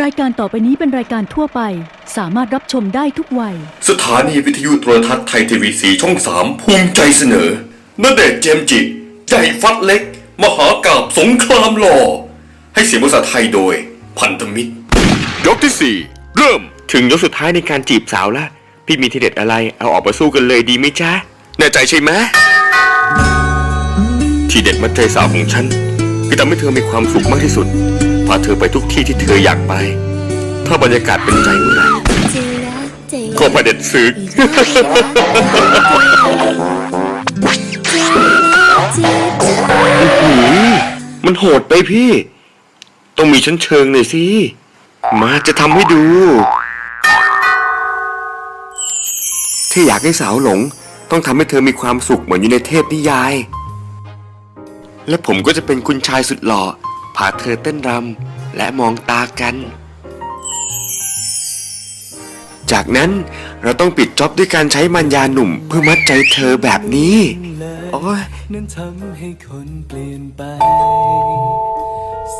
รายการต่อไปนี้เป็นรายการทั่วไป สามารถรับชมได้ทุกวัย สถานีวิทยุโทรทัศน์ไทยทีวีสีช่องสามภูมิใจเสนอณเดชน์เจมส์จิใหญ่ฟัดเล็ก มหากาบสงครามหล่อ ให้เสียงภาษาไทยโดย พันธมิตร ยกที่สี่เริ่ม ถึงยกสุดท้ายในการจีบสาวละพี่มีทีเด็ดอะไรเอาออกมาสู้กันเลยดีไหมจ๊ะแน่ใจใช่ไหมทีเด็ดมัดใจสาวของฉันคือทำให้เธอมีความสุขมากที่สุดพาเธอไปทุกที่ที่เธออยากไป ถ้าบรรยากาศเป็นใจเมื่อไหร่ก็ประเด็ดศึกมันโหดไปพี่ ต้องมีชั้นเชิงหน่อยสิ มาจะทำให้ดูถ้าอยากให้สาวหลง ต้องทำให้เธอมีความสุขเหมือนอยู่ในเทพนิยาย และผมก็จะเป็นคุณชายสุดหล่อาเธอเต้นรำและมองตากัน จากนั้นเราต้องปิดจ็อบด้วยการใช้มันยาหนุ่มเพื่อมัดใจเธอแบบนี้โอ้ยนั้นทำให้คนเปลี่ยนไป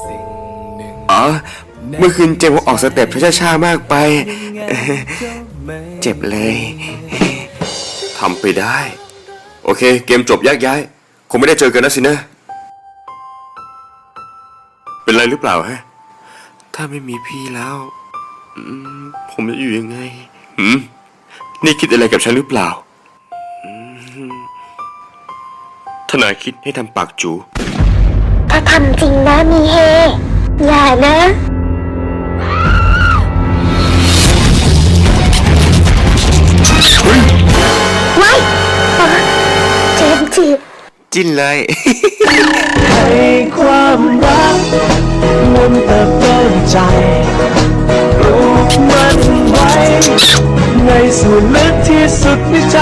สิ่งหนึ่งอ๋อเมื่อคืนเจมออกสเต็ปช้าๆมากไป เจ็บเลยทำไปได้ โอเค เกมจบแยกย้าย คงไม่ได้เจอกันนะสินะ เป็นไรหรือเปล่าฮะ ถ้าไม่มีพี่แล้วอืมผมจะอยู่ยังไงหืมนี่คิดอะไรกับฉันหรือเปล่าอืมทนายคิดให้ทำปากจู ถ้าทำจริงนะมีเฮ อย่านะ ไว้อ๋อเจมส์จีบจิ้นเลย ใจปลูกมันไว้ ในส่วนลึกที่สุดในใจ